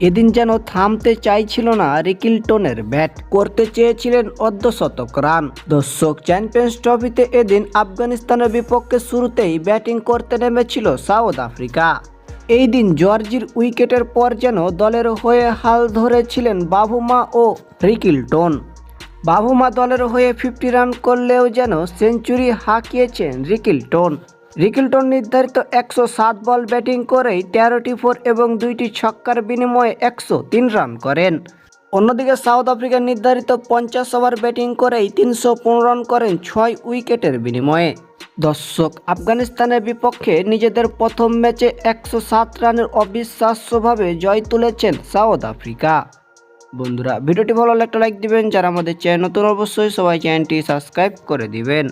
এদিন যেন থামতে চাইছিল না রিকিলটনের। ব্যাট করতে চেয়েছিলেন অর্ধশতক রান। দর্শক চ্যাম্পিয়ন্স ট্রফিতে এদিন আফগানিস্তানের বিপক্ষে শুরুতেই ব্যাটিং করতে নেমেছিল সাউথ আফ্রিকা। এই দিন জর্জির উইকেটের পর যেন দলের হয়ে হাল ধরেছিলেন বাবুমা ও রিকিলটন। বাবুমা দলের হয়ে ফিফটি রান করলেও যেন সেঞ্চুরি হাঁকিয়েছেন রিকিলটন। রিকিলটন নির্ধারিত একশো সাত বল ব্যাটিং করেই তেরোটি ফোর এবং দুইটি ছক্কার বিনিময়ে একশো তিন রান করেন। অন্যদিকে সাউথ আফ্রিকার নির্ধারিত পঞ্চাশ ওভার ব্যাটিং করেই তিনশো পনেরো রান করেন ছয় উইকেটের বিনিময়ে। দর্শক, আফগানিস্তানের বিপক্ষে নিজেদের প্রথম ম্যাচে একশো সাত রানের অবিশ্বাস্যভাবে জয় তুলেছেন সাউথ আফ্রিকা। বন্ধুরা, ভিডিওটি ভালো লাগলে একটা লাইক দিবেন, যারা আমাদের চ্যানেল নতুন অবশ্যই সবাই চ্যানেলটি সাবস্ক্রাইব করে দিবেন।